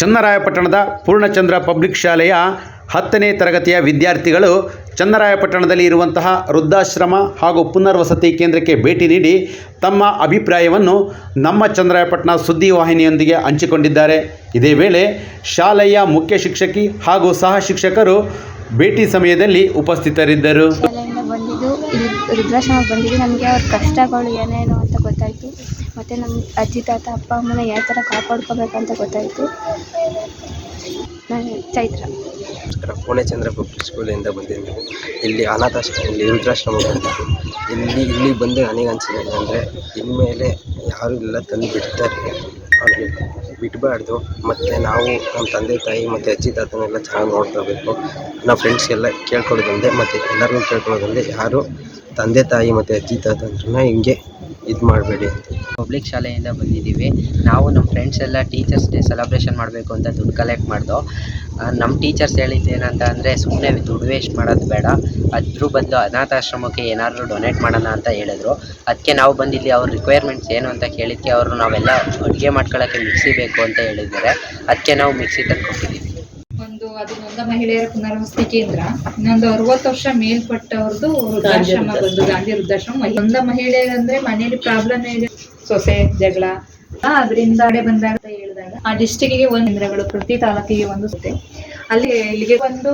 ಚನ್ನರಾಯಪಟ್ಟಣದ Purnachandra public ಶಾಲೆಯ ಹತ್ತನೇ ತರಗತಿಯ ವಿದ್ಯಾರ್ಥಿಗಳು ಚನ್ನರಾಯಪಟ್ಟಣದಲ್ಲಿ ಇರುವಂತಹ ವೃದ್ಧಾಶ್ರಮ ಹಾಗೂ ಪುನರ್ವಸತಿ ಕೇಂದ್ರಕ್ಕೆ ಭೇಟಿ ನೀಡಿ ತಮ್ಮ ಅಭಿಪ್ರಾಯವನ್ನು ನಮ್ಮ ಚಂದ್ರಾಯಪಟ್ಟಣ ಸುದ್ದಿ ವಾಹಿನಿಯೊಂದಿಗೆ ಹಂಚಿಕೊಂಡಿದ್ದಾರೆ. ಇದೇ ವೇಳೆ ಶಾಲೆಯ ಮುಖ್ಯ ಶಿಕ್ಷಕಿ ಹಾಗೂ ಸಹ ಶಿಕ್ಷಕರು ಭೇಟಿ ಸಮಯದಲ್ಲಿ ಉಪಸ್ಥಿತರಿದ್ದರು. ಬಂದಿದ್ದು ಬಂದಿದ್ದು ನಮಗೆ ಅವ್ರ ಕಷ್ಟಗಳು ಏನೇನು ಅಂತ ಗೊತ್ತಾಯಿತು. ಮತ್ತು ನಮ್ಮ ಅಜ್ಜಿ ತಾತ, ಅಪ್ಪ, ಅಮ್ಮನ ಯಾವ ಥರ ಅಂತ ಗೊತ್ತಾಯಿತು. ನಾನು ಚೈತ್ರ. ನಮಸ್ಕಾರ. ಚಂದ್ರ ಪಬ್ಲಿಕ್ ಸ್ಕೂಲಿಂದ ಬಂದಿದ್ದೀನಿ. ಇಲ್ಲಿ ಅನಾಥಾಶ್ರಮ ಇಲ್ಲಿ ವೃದ್ಧಾಶ್ರಮ ಬಂದಿದ್ದು ಇಲ್ಲಿ ಇಲ್ಲಿ ಬಂದು ನನಗೆ ಅನಿಸಿದೆ ಅಂದರೆ ಇನ್ಮೇಲೆ ಯಾರು ಇಲ್ಲ, ತಂದು ಬಿಡ್ತಾರೆ. ಅವ್ರಿಗೆ ಬಿಡಬಾರ್ದು. ಮತ್ತು ನಾವು ನಮ್ಮ ತಂದೆ, ತಾಯಿ ಮತ್ತು ಅಜ್ಜಿ, ತಾತನೆಲ್ಲ ಚೆನ್ನಾಗಿ ನೋಡ್ಕೋಬೇಕು. ನಾವು ಫ್ರೆಂಡ್ಸ್ಗೆಲ್ಲ ಕೇಳ್ಕೊಳ್ಳೋದಂದೆ, ಮತ್ತು ಎಲ್ಲರಿಗೂ ಕೇಳ್ಕೊಳ್ಳೋದಂದೆ ಯಾರು ತಂದೆ, ತಾಯಿ ಮತ್ತು ಅಜ್ಜಿ, ತಾತಂದ್ರನ್ನ ಹಿಂಗೆ ಇದು ಮಾಡಬೇಡಿ. ಪಬ್ಲಿಕ್ ಶಾಲೆಯಿಂದ ಬಂದಿದ್ದೀವಿ. ನಾವು ನಮ್ಮ ಫ್ರೆಂಡ್ಸ್ ಎಲ್ಲ ಟೀಚರ್ಸ್ ಡೇ ಸೆಲೆಬ್ರೇಷನ್ ಮಾಡಬೇಕು ಅಂತ ದುಡ್ಡು ಕಲೆಕ್ಟ್ ಮಾಡ್ದೋ. ನಮ್ಮ ಟೀಚರ್ಸ್ ಹೇಳಿದ್ದು ಏನಂತ ಅಂದರೆ ಸುಮ್ಮನೆ ದುಡ್ಡು ವೇಸ್ಟ್ ಮಾಡೋದು ಬೇಡ. ಅದ್ರ ಬದಲು ಅನಾಥಾಶ್ರಮಕ್ಕೆ ಏನಾದರೂ ಡೊನೇಟ್ ಮಾಡೋಣ ಅಂತ ಹೇಳಿದ್ರು. ಅದಕ್ಕೆ ನಾವು ಬಂದಿಲ್ಲಿ ಅವ್ರ ರಿಕ್ವೈರ್ಮೆಂಟ್ಸ್ ಏನು ಅಂತ ಕೇಳಿದ್ದಕ್ಕೆ ಅವರು ನಾವೆಲ್ಲ ಅಡುಗೆ ಮಾಡ್ಕೊಳ್ಳೋಕ್ಕೆ ಮಿಕ್ಸಿ ಬೇಕು ಅಂತ ಹೇಳಿದ್ದಾರೆ. ಅದಕ್ಕೆ ನಾವು ಮಿಕ್ಸಿ ತಂದು ಅದು ನೊಂದ ಮಹಿಳೆಯರ ಪುನರ್ವಸತಿ ಕೇಂದ್ರ. ಇನ್ನೊಂದು ಅರವತ್ತು ವರ್ಷ ಮೇಲ್ಪಟ್ಟವ್ರದ್ದು ವೃದ್ಧಾಶ್ರಮ ಬಂದು ಗಾಂಧಿ ವೃದ್ಧಾಶ್ರಮ. ನೊಂದ ಮಹಿಳೆಯರಂದ್ರೆ ಮನೆಯಲ್ಲಿ ಪ್ರಾಬ್ಲಮ್ ಇದೆ ಸೊಸೆ ಜಗಳ. ಅದರಿಂದ ಬಂದಾಗ ಅಂತ ಹೇಳಿದಾಗ ಆ ಡಿಸ್ಟಿಕ್ಗೆ ಒಂದು ಕೇಂದ್ರಗಳು ಪ್ರತಿ ತಾಲೂಕಿಗೆ ಒಂದು ಸುತ್ತೆ ಅಲ್ಲಿ ಇಲ್ಲಿಗೆ ಒಂದು